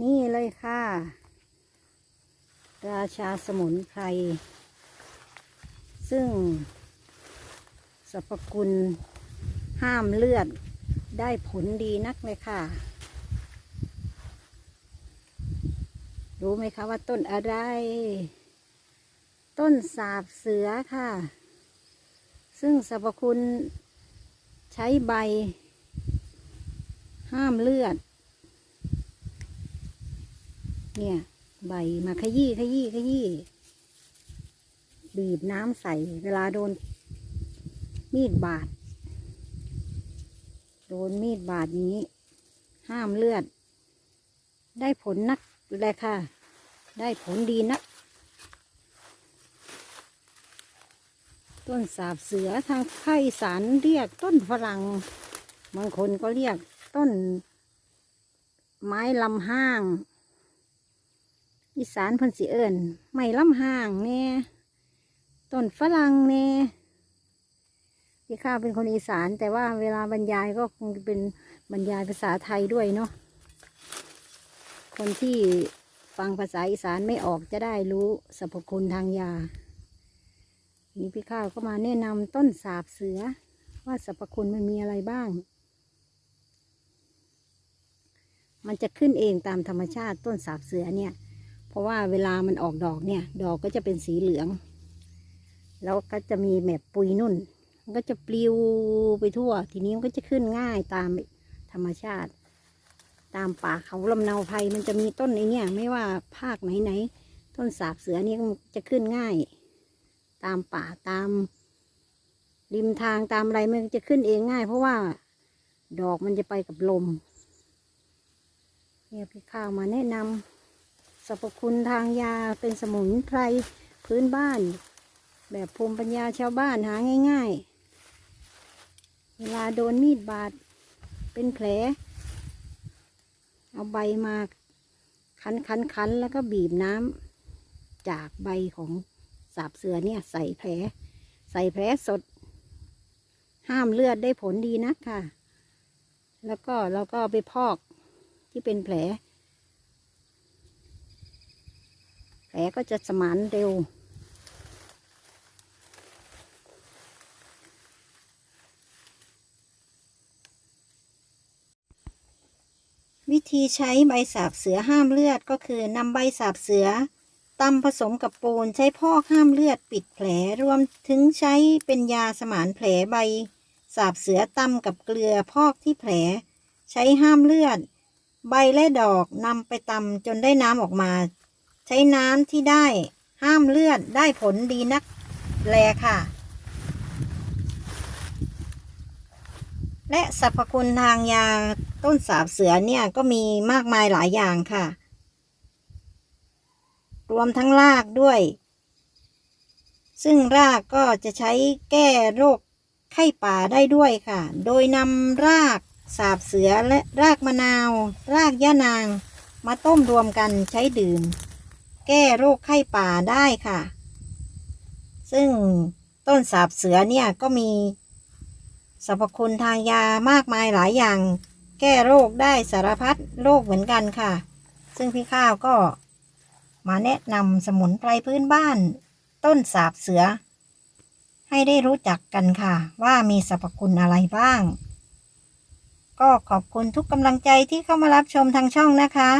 นี่เลยค่ะ ราชาสมุนไพร ซึ่งสรรพคุณห้ามเลือดได้ผลดีนักเลยค่ะ รู้ไหมคะว่าต้นอะไร ต้นสาบเสือค่ะ ซึ่งสรรพคุณใช้ใบ ห้ามเลือด เนี่ย ใบมาขยี้ขยี้ขยี้บีบน้ำใส่เวลาโดน มีดบาด โดนมีดบาดอย่างนี้ ห้ามเลือด ได้ผลนักเลยค่ะ ได้ผลดีนัก ต้นสาบเสือทางภาคอีสานเรียกต้นฝรั่งบางคนก็เรียกต้นไม้ลำห้าง อีสานเพันสิเอิญไม่ลำห้างแน่ต้นฝรั่งแน่พี่ข้าเป็นคนอีสานแต่ว่าเวลาบรรยายก็คงเป็นบรรยายภาษาไทยด้วยเนาะคนที่ฟังภาษาอีสานไม่ออกจะได้รู้สรรพคุณทางยา นี่พี่ข้าวก็มาแนะนำต้นสาบเสือ ว่าสรรพคุณมันมีอะไรบ้าง มันจะขึ้นเองตามธรรมชาติต้นสาบเสือเนี่ย เพราะว่าเวลามันออกดอกเนี่ย ดอกก็จะเป็นสีเหลือง แล้วก็จะมีแบบปุยนุ่น มันก็จะปลิวไปทั่ว ทีนี้มันก็จะขึ้นง่ายตามธรรมชาติ ตามป่าเขาลำเนาไพรมันจะมีต้นไอเนี่ยไม่ว่าภาคไหนไหนๆต้นสาบเสือนี่จะขึ้นง่าย ตามป่าตาม ริมทางตามอะไรมันจะขึ้นเองง่าย เพราะว่าดอกมันจะไปกับลมเนี่ยพี่ข้าวมาแนะนำ สรรพคุณทางยาเป็นสมุนไพรพื้นบ้าน แบบภูมิปัญญาชาวบ้านหาง่าย ๆ เวลาโดนมีดบาดเป็นแผล เอาใบมาคั้นคันคันแล้วก็บีบน้ำจากใบของสาบเสือเนี่ยใส่แผล ใส่แผลสด ห้ามเลือดได้ผลดีนักค่ะ แล้วก็เราก็ไปพอกที่เป็นแผล แผลก็จะสมานเร็ว วิธีใช้ใบสาบเสือห้ามเลือดก็คือนำใบสาบเสือตำผสมกับปูนใช้พอกห้ามเลือดปิดแผลรวมถึงใช้เป็นยาสมานแผลใบสาบเสือตำกับเกลือพอกที่แผล ใช้ห้ามเลือด ใบและดอกนำไปตำจนได้น้ำออกมา ใช้น้ำที่ได้ห้ามเลือดได้ผลดีนักแลค่ะ และสรรพคุณทางยาต้นสาบเสือเนี่ยก็มีมากมายหลายอย่างค่ะ รวมทั้งรากด้วย ซึ่งรากก็จะใช้แก้โรคไข้ป่าได้ด้วยค่ะ โดยนำรากสาบเสือและรากมะนาว รากย่านาง มาต้มรวมกันใช้ดื่ม แก้โรคไข้ป่าได้ค่ะ ซึ่งต้นสาบเสือเนี่ยก็มีสรรพคุณทางยามากมายหลายอย่าง แก้โรคได้สารพัดโรคเหมือนกันค่ะ ซึ่งพี่ข้าวก็มาแนะนำสมุนไพรพื้นบ้าน ต้นสาบเสือ ให้ได้รู้จักกันค่ะ ว่ามีสรรพคุณอะไรบ้าง ก็ขอบคุณทุกกำลังใจที่เข้ามารับชมทางช่องนะคะ